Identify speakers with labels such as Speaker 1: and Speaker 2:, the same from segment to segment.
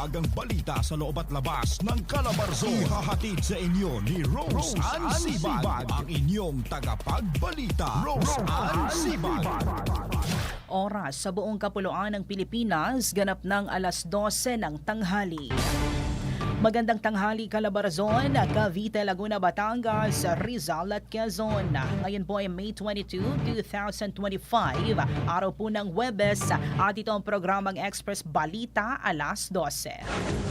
Speaker 1: Maagang balita sa loob at labas ng Calabarzon. Ihahatid sa inyo ni Rose, Ann Sibag, ang inyong tagapagbalita. Rose, Ann Sibag.
Speaker 2: Oras sa buong kapuluan ng Pilipinas, ganap ng alas 12 ng tanghali. Magandang tanghali Calabarzon, Cavite, Laguna, Batangas, Rizal at Quezon. Ngayon po ay May 22, 2025, araw po ng Webes at ito ang programang Express Balita alas 12.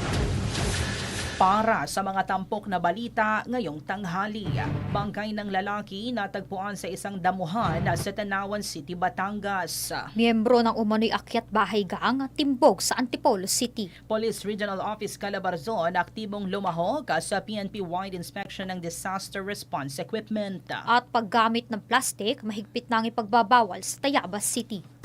Speaker 2: Para sa mga tampok na balita ngayong tanghali, bangkay ng lalaki natagpuan sa isang damuhan sa Tanawan City, Batangas.
Speaker 3: Miyembro ng umano'y akyat bahay gang timbog sa Antipolo City.
Speaker 2: Police Regional Office Calabarzon aktibong lumahok sa PNP-wide inspection ng disaster response equipment.
Speaker 3: At paggamit ng plastic, mahigpit nang ipagbabawal sa Tayabas City.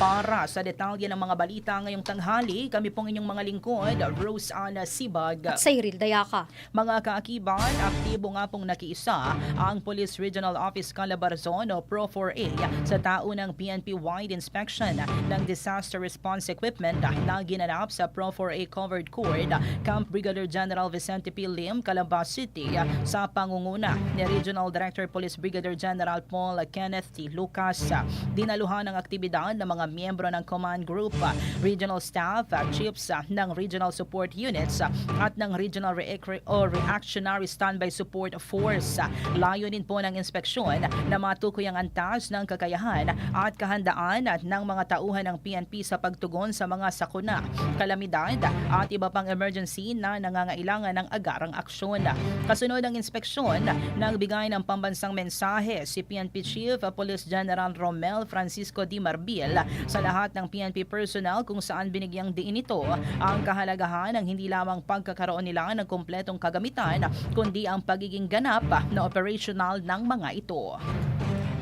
Speaker 2: Para sa detalye ng mga balita ngayong tanghali, kami pong inyong mga lingkod, Rose Ana Sibag.
Speaker 3: At sa Iril Dayaka.
Speaker 2: Mga kaakiban, aktibo nga pong nakiisa ang Police Regional Office Calabarzon o Pro 4A sa taunang PNP-wide inspection ng disaster response equipment na ginanap sa Pro 4A Covered Court, Camp Brigadier General Vicente P. Lim, Calabas City sa pangunguna ni Regional Director Police Brigadier General Paul Kenneth T. Lucas. Dinaluhan ng aktibidad ng mga miyembro ng command group, regional staff, chiefs ng regional support units at ng regional Reac- o reactionary standby support force. Layunin po ng inspeksyon na matukoy ang antas ng kakayahan at kahandaan at ng mga tauhan ng PNP sa pagtugon sa mga sakuna, kalamidad at iba pang emergency na nangangailangan ng agarang aksyon. Kasunod ng inspeksyon, nagbigay ng pambansang mensahe si PNP Chief Police General Romel Francisco Di Marbil sa lahat ng PNP personnel kung saan binigyang diin ito ang kahalagahan ng hindi lamang pagkakaroon nila ng kumpletong kagamitan kundi ang pagiging ganap na operational ng mga ito.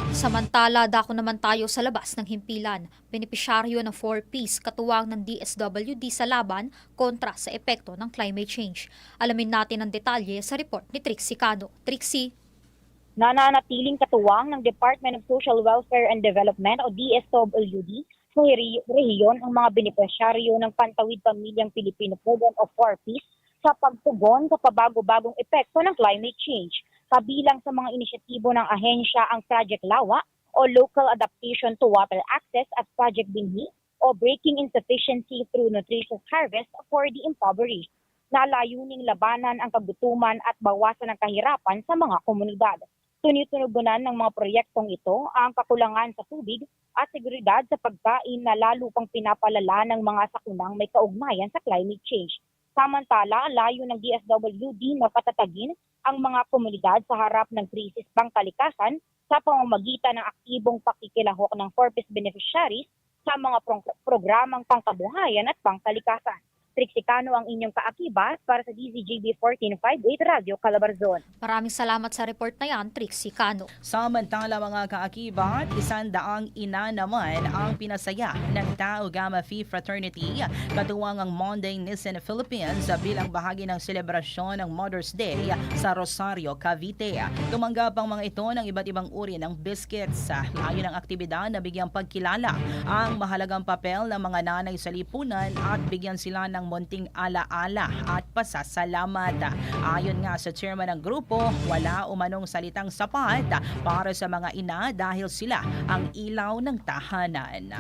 Speaker 3: Samantala, dako naman tayo sa labas ng himpilan. Benepisyaryo ng 4-piece katuwang ng DSWD sa laban kontra sa epekto ng climate change. Alamin natin ang detalye sa report ni Trixie Cano. Trixie,
Speaker 4: nananatiling katuwang ng Department of Social Welfare and Development o DSWD sa rehiyon ang mga benepisyaryo ng Pantawid Pamilyang Pilipino Program o 4Ps sa pagtugon sa pabago-bagong epekto ng climate change. Kabilang sa mga inisyatibo ng ahensya ang Project Lawa o Local Adaptation to Water Access at Project Binhi o Breaking Insufficiency through Nutritious Harvest for the Impoverished na layuning labanan ang kagutuman at bawasan ang kahirapan sa mga komunidad. Tunitunugunan ng mga proyektong ito ang kakulangan sa tubig at seguridad sa pagkain na lalo pang pinapalala ng mga sakunang may kaugnayan sa climate change. Samantala, layo ng DSWD na patatagin ang mga komunidad sa harap ng krisis pangkalikasan sa pamamagitan ng aktibong pakikilahok ng 4 beneficiaries sa mga pro- programang pangkabuhayan at pangkalikasan. Trixicano ang inyong kaakibas para sa DZGB 1458 Radio Calabarzon.
Speaker 3: maraming salamat sa report na yan, Trixie Cano.
Speaker 2: Samantala mga kaakibat, isandaang ina naman ang pinasaya ng Tau Gamma Phi Fraternity katuwang ang Monday Nissan Philippines bilang bahagi ng selebrasyon ng Mother's Day sa Rosario, Cavite. Tumanggap ang mga ito ng iba't ibang uri ng biscuits. Layo ng aktibidad na bigyang pagkilala ang mahalagang papel ng mga nanay sa lipunan at bigyan sila ng munting alaala at pasasalamat. Ayon nga sa chairman ng grupo, wala umanong salitang sapat para sa mga ina dahil sila ang ilaw ng tahanan.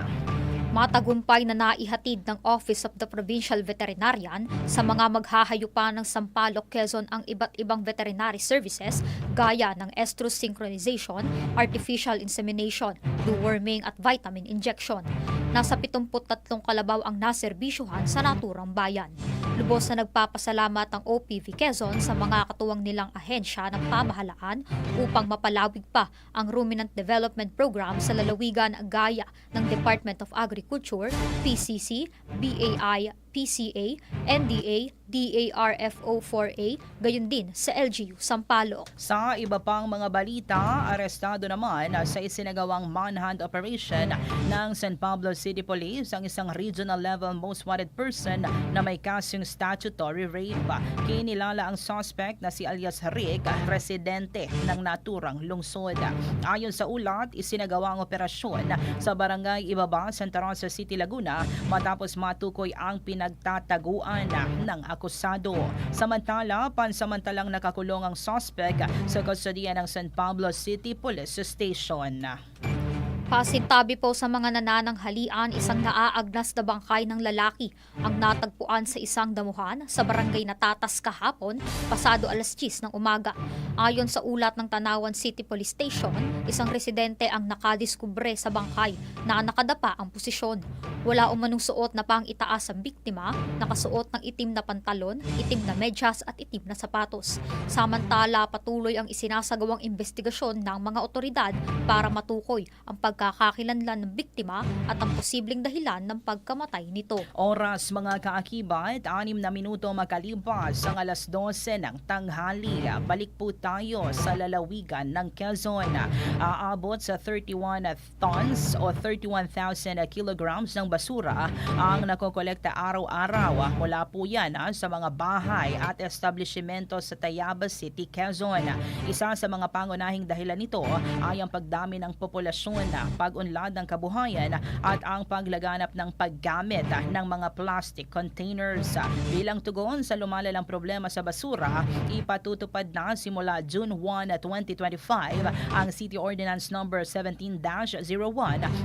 Speaker 3: Matagumpay na naihatid ng Office of the Provincial Veterinarian sa mga maghahayupa ng Sampaloc, Quezon ang iba't ibang veterinary services gaya ng estrus synchronization, artificial insemination, deworming at vitamin injection. Nasa 73 kalabaw ang naserbisyuhan sa naturang bayan. Lubos na nagpapasalamat ang OPV Quezon sa mga katuwang nilang ahensya ng pamahalaan upang mapalawig pa ang Ruminant Development Program sa lalawigan gaya ng Department of Agriculture, PCC, BAI, PCA, NDA, DARFO4A, gayon din sa LGU Sampaloc.
Speaker 2: Sa iba pang mga balita, arestado naman sa isinagawang manhunt operation ng San Pablo City Police ang isang regional level most wanted person na may kasong statutory rape. Kinilala ang suspect na si alias Rick, residente ng naturang lungsod. Ayon sa ulat, isinagawa ang operasyon sa barangay Ibaba, Santa Rosa City, Laguna matapos matukoy ang pinagtataguan ng akusado. Samantala, pansamantalang nakakulong ang suspect sa kustodiya ng San Pablo City Police Station.
Speaker 3: Pasintabi po sa mga nanananghalian, isang naaagnas na bangkay ng lalaki ang natagpuan sa isang damuhan sa barangay Natatas kahapon, pasado alas 10 ng umaga. Ayon sa ulat ng Tanawan City Police Station, isang residente ang nakadiskubre sa bangkay na nakadapa ang posisyon. Wala umanong suot na pang itaas ang biktima, nakasuot ng itim na pantalon, itim na medyas at itim na sapatos. Samantala, patuloy ang isinasagawang investigasyon ng mga otoridad para matukoy ang pagkakakilanlan ng biktima at ang posibleng dahilan ng pagkamatay nito.
Speaker 2: Oras mga kaakibat, anim na minuto makalipas ang alas 12 ng tanghali. Balik po tayo sa lalawigan ng Quezon. Aabot sa 31 tons o 31,000 kilograms ng basura ang nakokolekta araw-araw. Mula po yan ah, sa mga bahay at establishmento sa Tayabas City, Quezon. Isa sa mga pangunahing dahilan nito ay ang pagdami ng populasyon, pag-unlad ng kabuhayan at ang paglaganap ng paggamit ng mga plastic containers. Bilang tugon sa lumalalang problema sa basura, ipatutupad na simula June 1, 2025 ang City Ordinance Number 17-01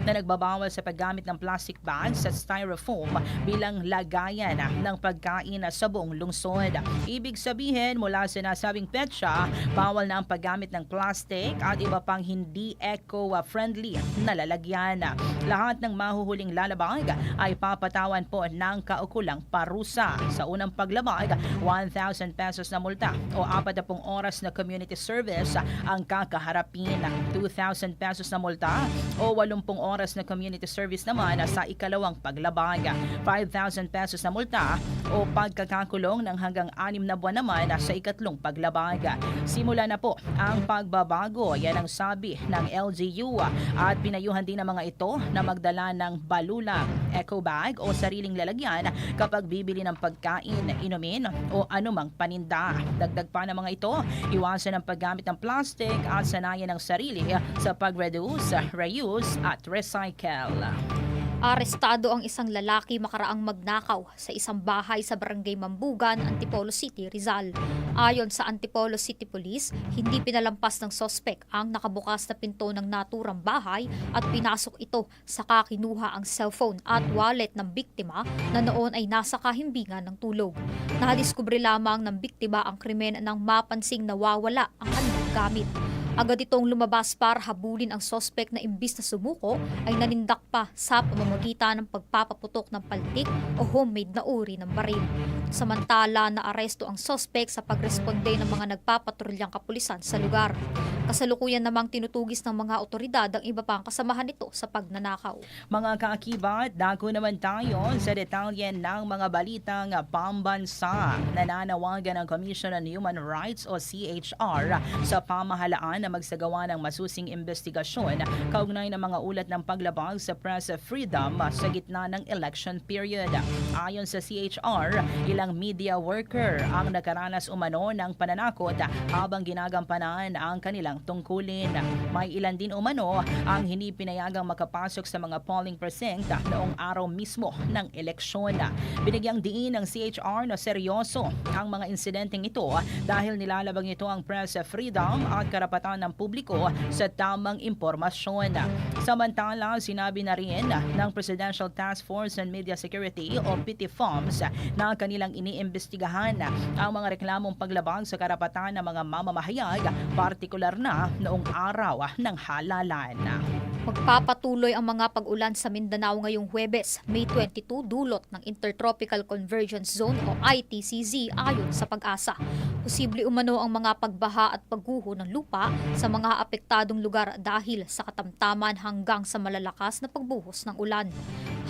Speaker 2: na nagbabawal sa paggamit ng plastic bags at styrofoam bilang lagayan ng pagkain sa buong lungsod. Ibig sabihin mula sa nasabing petsa, bawal na ang paggamit ng plastic at iba pang hindi eco-friendly na lalagyan. Lahat ng mahuhuling lalabag ay papatawan po ng kaukulang parusa. Sa unang paglabag, 1,000 pesos na multa o 40 oras na community service ang kakaharapin. 2,000 pesos na multa o 80 oras na community service naman sa ikalawang paglabag. 5,000 pesos na multa o pagkakakulong ng hanggang 6 na buwan naman sa ikatlong paglabag. Simula na po ang pagbabago. Yan ang sabi ng LGU at pinayuhan din ng mga ito na magdala ng balulang, eco bag o sariling lalagyan kapag bibili ng pagkain, inumin o anumang paninda. Dagdag pa ng mga ito, iwasan ang paggamit ng plastic at sanayan ng sarili sa pag-reduce, reuse at recycle.
Speaker 3: Arestado ang isang lalaki makaraang magnakaw sa isang bahay sa barangay Mambugan, Antipolo City, Rizal. Ayon sa Antipolo City Police, hindi pinalampas ng sospek ang nakabukas na pinto ng naturang bahay at pinasok ito saka kinuha ang cellphone at wallet ng biktima na noon ay nasa kahimbingan ng tulog. Nadiskubre lamang ng biktima ang krimen nang mapansing nawawala ang kanyang gamit. Agad itong lumabas para habulin ang sospek na imbis na sumuko ay nanindak pa sa pamamagitan ng pagpapaputok ng paltik o homemade na uri ng baril. Samantala, naaresto ang sospek sa pagresponde ng mga nagpapatrulyang kapulisan sa lugar. Kasalukuyan namang tinutugis ng mga otoridad ang iba pang kasamahan nito sa pagnanakaw.
Speaker 2: Mga kaakibat, dako naman tayo sa detalye ng mga balitang pambansa. Nananawagan ng Commission on Human Rights o CHR sa pamahalaan na magsagawa ng masusing investigasyon kaugnay ng mga ulat ng paglabag sa press freedom sa gitna ng election period. Ayon sa CHR, ilang media worker ang nakaranas umano ng pananakot habang ginagampanan ang kanilang tungkulin. May ilan din umano ang hindi pinayagang makapasok sa mga polling precinct noong araw mismo ng eleksyon. Binigyang diin ng CHR na seryoso ang mga insidenteng ito dahil nilalabag nito ang press freedom at karapatan ng publiko sa tamang impormasyon. Samantala, sinabi na rin ng Presidential Task Force on Media Security o PTFOMS na kanilang iniimbestigahan ang mga reklamong paglabag sa karapatan ng mga mamamahayag, partikular na noong araw ng halalan.
Speaker 3: Magpapatuloy ang mga pag-ulan sa Mindanao ngayong Huwebes, May 22 dulot ng Intertropical Convergence Zone o ITCZ ayon sa pag-asa. Posible umano ang mga pagbaha at pagguho ng lupa sa mga apektadong lugar dahil sa katamtaman hanggang sa malalakas na pagbuhos ng ulan.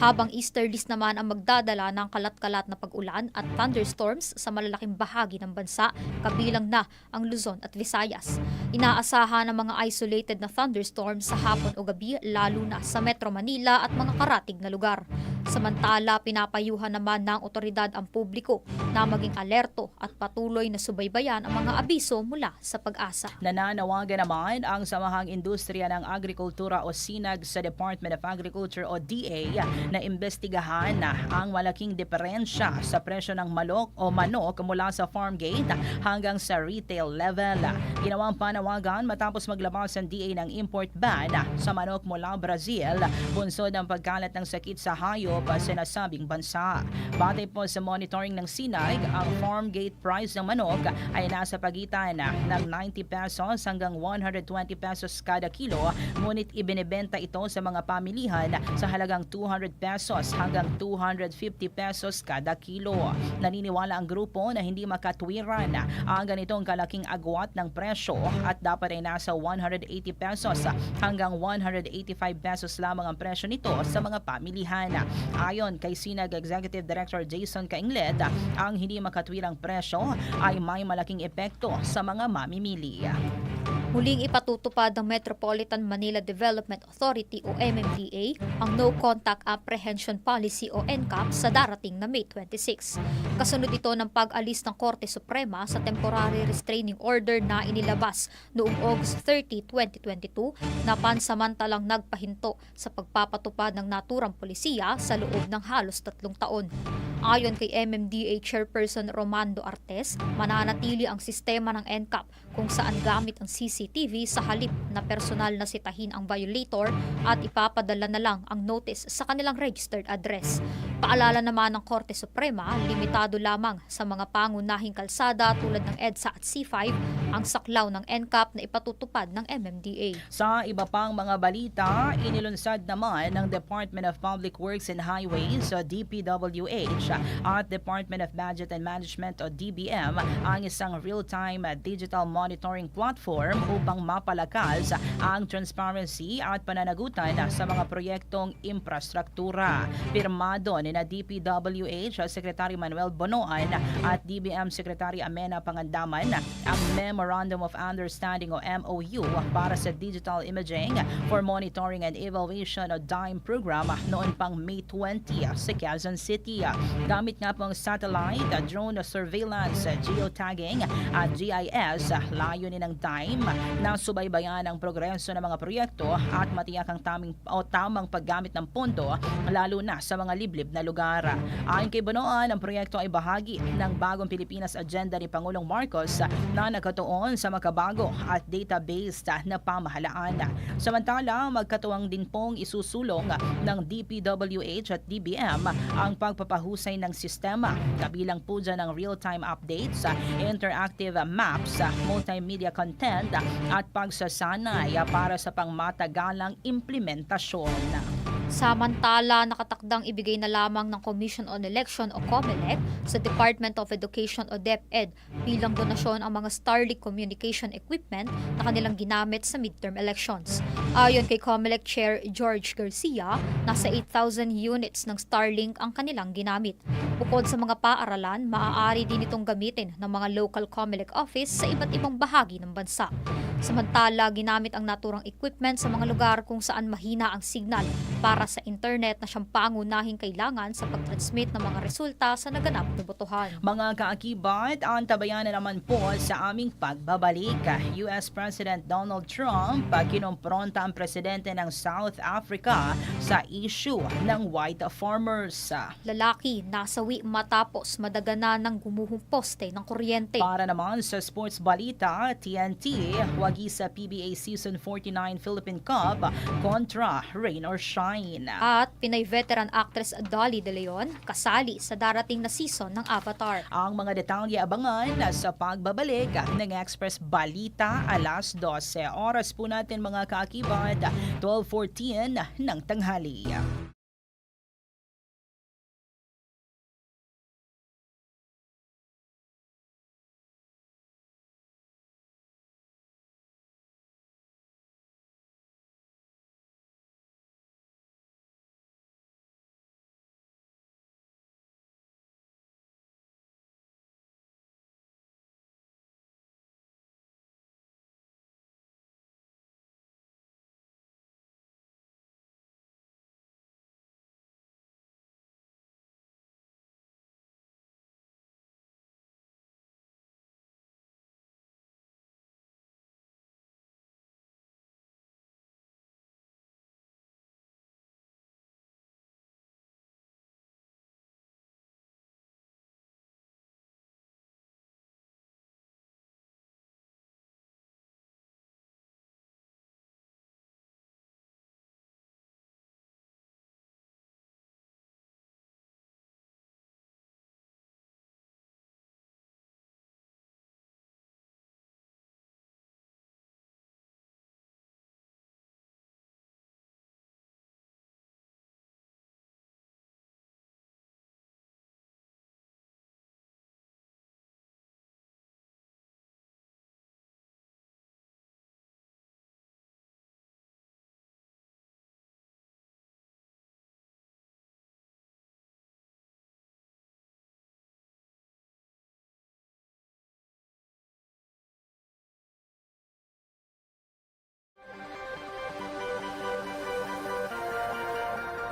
Speaker 3: Habang easterlies naman ang magdadala ng kalat-kalat na pag-ulan at thunderstorms sa malalaking bahagi ng bansa, kabilang na ang Luzon at Visayas. Inaasahan ang mga isolated na thunderstorms sa hapon o gabi lalo na sa Metro Manila at mga karatig na lugar. Samantala, pinapayuhan naman ng otoridad ang publiko na maging alerto at patuloy na subaybayan ang mga abiso mula sa pag-asa.
Speaker 2: Nananawagan naman ang Samahang Industriya ng Agrikultura o SINAG sa Department of Agriculture o DA na imbestigahan na ang malaking diferensya sa presyo ng malok o manok mula sa farm gate hanggang sa retail level. Ginawang panawagan matapos maglabas ang DA ng import ban sa manok mula Brazil, bunsod ng pagkalat ng sakit sa hayop sa nasabing bansa. Batay po sa monitoring ng SINAG, ang farm gate price ng manok ay nasa pagitan ng 90 pesos hanggang 120 pesos kada kilo, ngunit ibinebenta ito sa mga pamilihan sa halagang 200 pesos hanggang 250 pesos kada kilo. Naniniwala ang grupo na hindi makatwiran ang ganitong kalaking agwat ng presyo at dapat ay nasa 180 pesos hanggang 185 pesos lamang ang presyo nito sa mga pamilihan. Ayon kay Sinag Executive Director Jason Kainglet, ang hindi makatwirang presyo ay may malaking epekto sa mga mamimili.
Speaker 3: Muling ipatutupad ng Metropolitan Manila Development Authority o MMDA ang No Contact Apprehension Policy o NCAP sa darating na May 26. Kasunod ito ng pag-alis ng Korte Suprema sa temporary restraining order na inilabas noong August 30, 2022 na pansamantalang nagpahinto sa pagpapatupad ng naturang polisiya sa loob ng halos tatlong taon. Ayon kay MMDA Chairperson Romando Artes, mananatili ang sistema ng NCAP kung saan gamit ang CCTV sa halip na personal na sitahin ang violator at ipapadala na lang ang notice sa kanilang registered address. Paalala naman ng Korte Suprema, limitado lamang sa mga pangunahing kalsada tulad ng EDSA at C5 ang saklaw ng NCAP na ipatutupad ng MMDA.
Speaker 2: Sa iba pang mga balita, inilunsad naman ng Department of Public Works and Highways o DPWH at Department of Budget and Management o DBM ang isang real-time digital monitoring platform upang mapalakas ang transparency at pananagutan sa mga proyektong infrastruktura. Pirmado ni na DPWH Secretary Manuel Bonoan at DBM Secretary Amena Pangandaman ang Memorandum of Understanding o MOU para sa digital imaging for monitoring and evaluation o DIME program noon pang May 20 sa Quezon City. Gamit nga pong satellite, drone surveillance, geotagging at GIS, layunin ng DIME na subaybayan ang progreso ng mga proyekto at matiyak ang taming, o tamang paggamit ng pondo lalo na sa mga liblib na lugar. Ayon kay Bonoan, ang proyekto ay bahagi ng bagong Pilipinas agenda ni Pangulong Marcos na nakatuon sa makabago at data-based na pamahalaan. Samantala, magkatuwang din pong isusulong ng DPWH at DBM ang pagpapahusay ng sistema. Kabilang po dyan ang real-time updates, interactive maps, multimedia content at pagsasanay para sa pangmatagalang implementasyon.
Speaker 3: Samantala, nakatakdang ibigay na lamang ng Commission on Election o COMELEC sa Department of Education o DepEd bilang donasyon ang mga Starlink communication equipment na kanilang ginamit sa midterm elections. Ayon kay COMELEC Chair George Garcia, nasa 8,000 units ng Starlink ang kanilang ginamit. Bukod sa mga paaralan, maaari din itong gamitin ng mga local COMELEC office sa iba't ibang bahagi ng bansa. Samantala, ginamit ang naturang equipment sa mga lugar kung saan mahina ang signal para sa internet na siyang pangunahing kailangan sa pag-transmit ng mga resulta sa naganap na botohan.
Speaker 2: Mga kaakibat, antabayan na naman po sa aming pagbabalik. US President Donald Trump kinompronta ang presidente ng South Africa sa issue ng white farmers.
Speaker 3: Lalaki nasawi matapos madagana ng gumuhong poste ng kuryente.
Speaker 2: Para naman sa sports balita, TNT, wagi sa PBA Season 49 Philippine Cup kontra Rain or Shine.
Speaker 3: At Pinay veteran actress Dolly De Leon kasali sa darating na season ng Avatar.
Speaker 2: Ang mga detalye abangan sa pagbabalik ng Express Balita alas 12. Oras po natin mga kaakibat, 12.14 ng tanghali.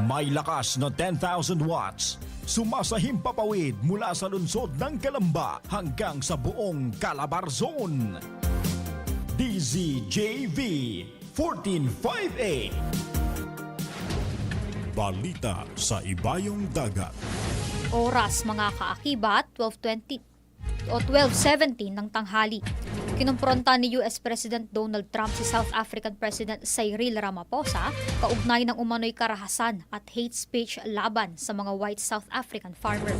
Speaker 1: May lakas na 10,000 watts. Sumasahim papawid mula sa lungsod ng Kalamba hanggang sa buong Calabarzon. DZJV 1458 Balita sa Ibayong Dagat.
Speaker 3: Oras mga kaakibat, 12.20 o 12.17 ng tanghali. Kinumpronta ni US President Donald Trump si South African President Cyril Ramaphosa kaugnay ng umano'y karahasan at hate speech laban sa mga white South African farmer.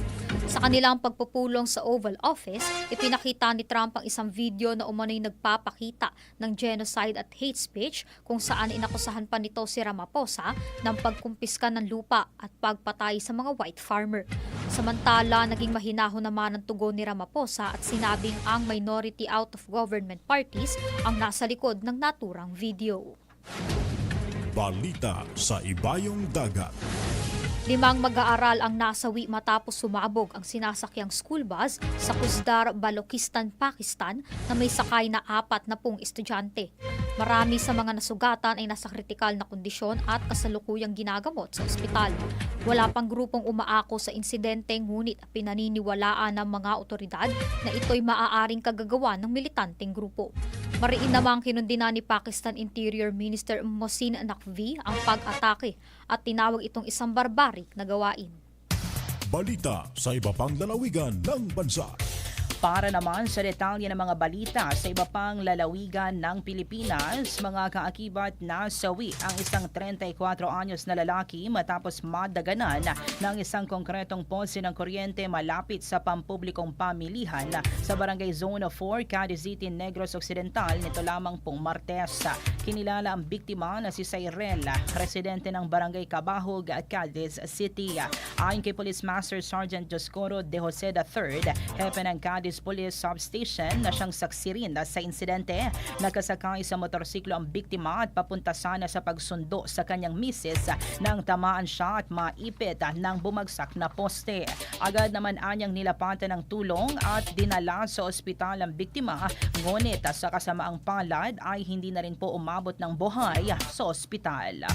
Speaker 3: Sa kanilang pagpupulong sa Oval Office, ipinakita ni Trump ang isang video na umano'y nagpapakita ng genocide at hate speech kung saan inakusahan pa nito si Ramaphosa ng pagkumpiska ng lupa at pagpatay sa mga white farmer. Samantala, naging mahinahon naman ang tugon ni Ramaphosa at sinabing ang minority out of government parties ang nasa likod ng naturang video.
Speaker 1: Balita sa Ibayong Dagat.
Speaker 3: Limang mag-aaral ang nasawi matapos sumabog ang sinasakyang school bus sa Kuzdar, Balochistan, Pakistan na may sakay na apat na pong estudyante. Marami sa mga nasugatan ay nasa kritikal na kondisyon at kasalukuyang ginagamot sa ospital. Wala pang grupong umaako sa insidente ngunit pinaniniwalaan ng mga otoridad na ito'y maaaring kagagawa ng militanteng grupo. Mariin namang kinundina ni Pakistan Interior Minister Mohsin Naqvi ang pag-atake at tinawag itong isang barbarik na gawain.
Speaker 1: Balita sa iba pang lalawigan ng bansa.
Speaker 2: Para naman sa detalye ng mga balita sa iba pang lalawigan ng Pilipinas, mga kaakibat nasawi ang isang 34 anyos na lalaki matapos madaganan ng isang konkretong pose ng kuryente malapit sa pampublikong pamilihan sa Barangay Zone 4, Cadiz City, Negros Occidental nito lamang pong Martes. Kinilala ang biktima na si Cyril, residente ng Barangay Cabahog, Cadiz City. Ayon kay Police Master Sergeant Joscoro De Jose III, hepe ng Cadiz Police Substation na siyang saksi rin sa insidente. Nakasakay sa motorsiklo ang biktima at papunta sana sa pagsundo sa kanyang misis nang tamaan siya at maipit ng bumagsak na poste. Agad naman anyang nilapatan ng tulong at dinala sa ospital ang biktima ngunit sa kasamaang palad ay hindi na rin po umabot ng buhay sa ospital.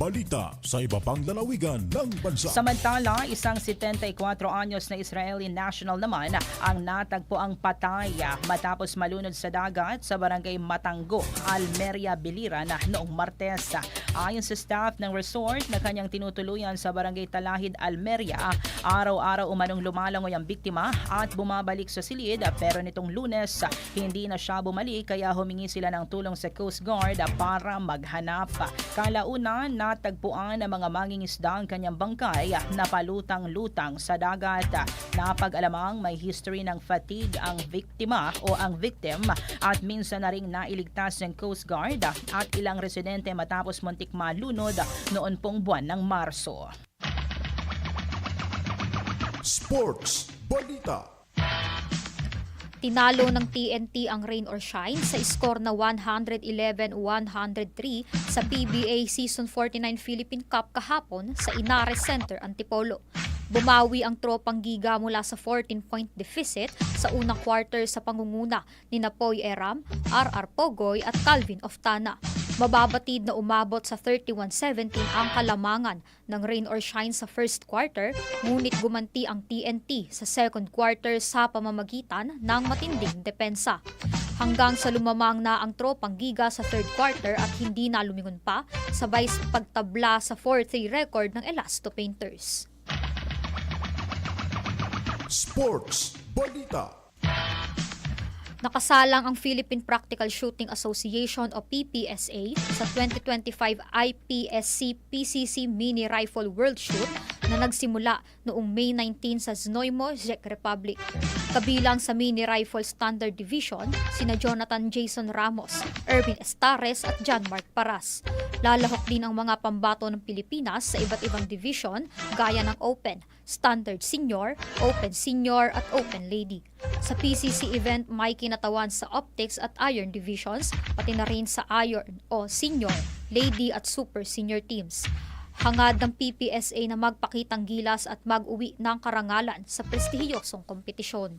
Speaker 1: Balita sa iba pang lalawigan ng bansa.
Speaker 2: Samantala, isang 74 anyos na Israeli national naman ang natagpo ang patay matapos malunod sa dagat sa barangay Matanggo, Almeria, Biliran noong Martes. Ayon sa staff ng resort na kanyang tinutuluyan sa barangay Talahid, Almeria, araw-araw umanong lumalangoy ang biktima at bumabalik sa silid pero nitong lunes hindi na siya bumalik kaya humingi sila ng tulong sa Coast Guard para maghanap. Kalaunan, natagpuan ng mga mangingisda ang kanyang bangkay na palutang-lutang sa dagat. Napag-alamang may history ng fatigue ang biktima o ang victim at minsan na ring nailigtas ng Coast Guard at ilang residente matapos muntik malunod noon pong buwan ng Marso.
Speaker 1: Sports Balita.
Speaker 3: Tinalo ng TNT ang Rain or Shine sa score na 111-103 sa PBA Season 49 Philippine Cup kahapon sa Inares Center, Antipolo. Bumawi ang tropang giga mula sa 14-point deficit sa unang quarter sa pangunguna ni Napoy Eram, RR Pogoy at Calvin Oftana. Mababatid na umabot sa 31-17 ang kalamangan ng rain or shine sa first quarter, ngunit gumanti ang TNT sa second quarter sa pamamagitan ng matinding depensa. Hanggang sa lumamang na ang tropang giga sa third quarter at hindi na lumingon pa, sabay sa pagtabla sa 4-3 record ng Elasto Painters.
Speaker 1: Sports Balita.
Speaker 3: Nakasalang ang Philippine Practical Shooting Association o PPSA sa 2025 IPSC PCC Mini Rifle World Shoot na nagsimula noong May 19 sa Znojmo, Czech Republic. Kabilang sa Mini Rifle Standard Division, sina Jonathan Jason Ramos, Erwin Estares at John Mark Paras. Lalahok din ang mga pambato ng Pilipinas sa iba't ibang division gaya ng Open, Standard Senior, Open Senior at Open Lady. Sa PCC event, may kinatawan sa Optics at Iron Divisions, pati na rin sa Iron o Senior, Lady at Super Senior teams. Hangad ng PPSA na magpakitang gilas at mag-uwi ng karangalan sa prestihiyosong kompetisyon.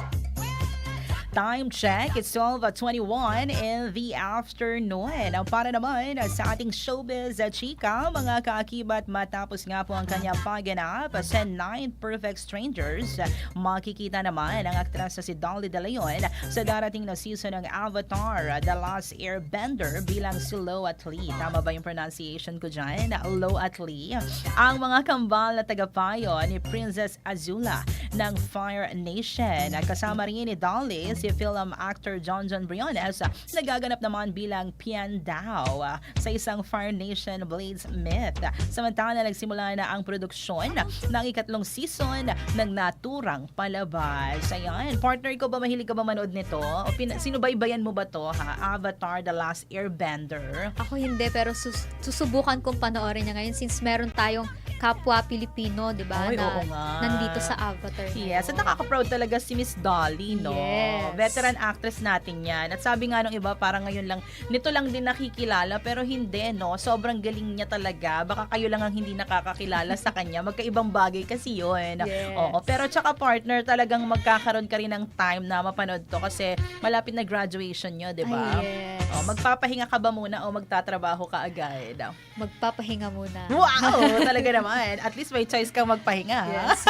Speaker 2: Time check, it's 12.21 in the afternoon. Ang para naman sa ating showbiz at chika, mga kaakibat matapos nga po ang kanyang paganap sa Nine Perfect Strangers, makikita naman ang aktres na si Dolly De Leon sa darating na season ng Avatar, The Last Airbender bilang si Lo Atlee. Tama ba yung pronunciation ko dyan? Lo Atlee. Ang mga kambal na tagapayo ni Princess Azula ng Fire Nation. Kasama rin ni Dolly si film actor John John Briones nagaganap naman bilang Pian Dao sa isang Fire Nation Blades Myth. Samantala nagsimula na ang produksyon ng ikatlong season ng naturang palabas. Ayan, partner ko ba mahilig ka ba manood nito? O pin- sinubaybayan mo ba to ha? Avatar The Last Airbender.
Speaker 3: Ako hindi, pero sus- susubukan kong panoorin niya ngayon since meron tayong kapwa Pilipino, di ba, na
Speaker 2: oo nga.
Speaker 3: nandito sa Avatar.
Speaker 2: Yes, at nakaka-proud talaga si Miss Dolly, no?
Speaker 3: Yes.
Speaker 2: Veteran actress natin yan. At sabi nga nung iba, parang ngayon lang, nito lang din nakikilala, pero hindi, no? Sobrang galing niya talaga. Baka kayo lang ang hindi nakakakilala sa kanya. Magkaibang bagay kasi yun.
Speaker 3: Yes.
Speaker 2: Oo, pero tsaka partner, talagang magkakaroon ka rin ng time na mapanood to kasi malapit na graduation nyo, di ba?
Speaker 3: Yes.
Speaker 2: Oh, magpapahinga ka ba muna o magtatrabaho ka agad?
Speaker 3: Magpapahinga muna.
Speaker 2: Wow! talaga naman. At least may choice kang magpahinga.
Speaker 3: Yes.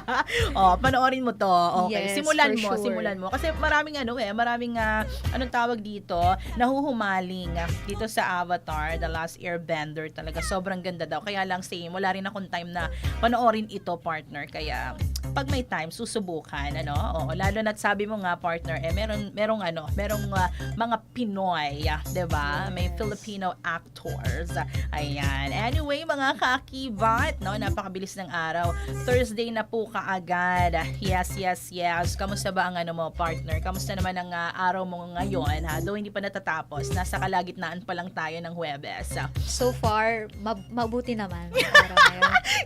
Speaker 2: oh, panoorin mo to. Okay,
Speaker 3: Yes,
Speaker 2: simulan mo,
Speaker 3: sure.
Speaker 2: simulan mo. Kasi maraming ano eh, maraming ah, anong tawag dito, nahuhumaling ah, dito sa Avatar, The Last Airbender talaga. Sobrang ganda daw. Kaya lang same, wala rin akong time na panoorin ito, partner. Kaya pag may time, susubukan, ano? Oo, lalo na't sabi mo nga, partner, eh, meron, merong ano, merong ah, mga Pinoy, 'di ba? May
Speaker 3: Yes.
Speaker 2: Filipino actors. Ayan. Anyway, mga kakibat, no, napakabilis ng araw. Thursday na po kaagad. Yes, yes, yes. Kamusta ba ang ano mo, partner? Kamusta naman ang ah, araw mo ngayon, ha? Though hindi pa natatapos, nasa kalagitnaan pa lang tayo ng Huwebes.
Speaker 3: So far, mab- mabuti naman.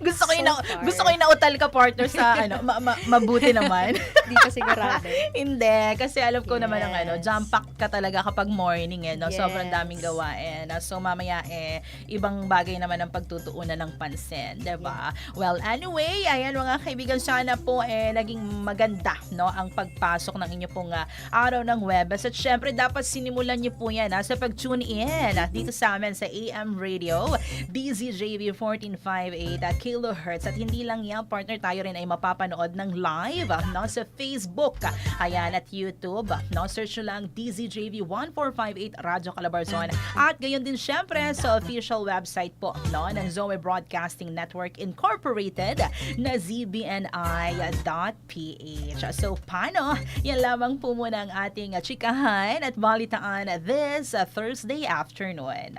Speaker 2: Gusto ko yung
Speaker 3: So
Speaker 2: na,
Speaker 3: far.
Speaker 2: gusto ko yung nautal ka partner sa ano, ma- ma- mabuti naman.
Speaker 3: Hindi ko sigurado.
Speaker 2: Hindi, kasi alam ko naman ang ano,
Speaker 3: Yes.
Speaker 2: jam-packed ka talaga kapag morning eh, no? Sobrang
Speaker 3: Yes.
Speaker 2: daming gawain. no? So mamaya eh, ibang bagay naman ang pagtutuunan ng pansin, 'di ba? Well, anyway, ayan mga kaibigan, sana po eh naging maganda, no, ang pagpasok ng inyo pong ah, araw ng Webes. At syempre, dapat sinimulan niyo po yan ha, sa pag-tune in ah, dito sa amin sa AM Radio, DZJV 1458 at kilohertz. At hindi lang yan, partner, tayo rin ay mapapanood ng live ah, no, sa Facebook. Ayan, at YouTube. ah, No, search nyo lang DZJV 1458 Radyo Calabarzon. At gayon din syempre sa official website po no, ng Zoe Broadcasting Network Incorporated na zbni.ph. So, paano? Yan lamang po muna ang ating ah, chikahan at balitaan this Thursday afternoon.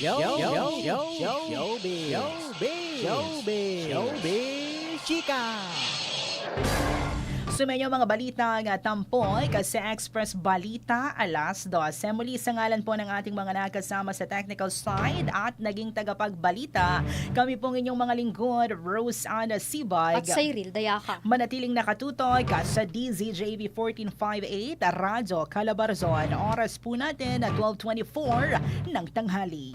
Speaker 5: Yo, yo, yo, yo, yo, showbiz, showbiz, showbiz, showbiz, chika.
Speaker 2: Sumayo mga balita nga tampoy kasi Express Balita alas 12. Muli sa ngalan po ng ating mga nakasama sa technical side at naging tagapagbalita. Kami pong inyong mga lingkod, Rose Anna Sibag.
Speaker 3: At Cyril Dayaka.
Speaker 2: Manatiling nakatutoy ka sa DZJV 1458 Radyo Calabarzon. Oras po natin at 12.24 ng tanghali.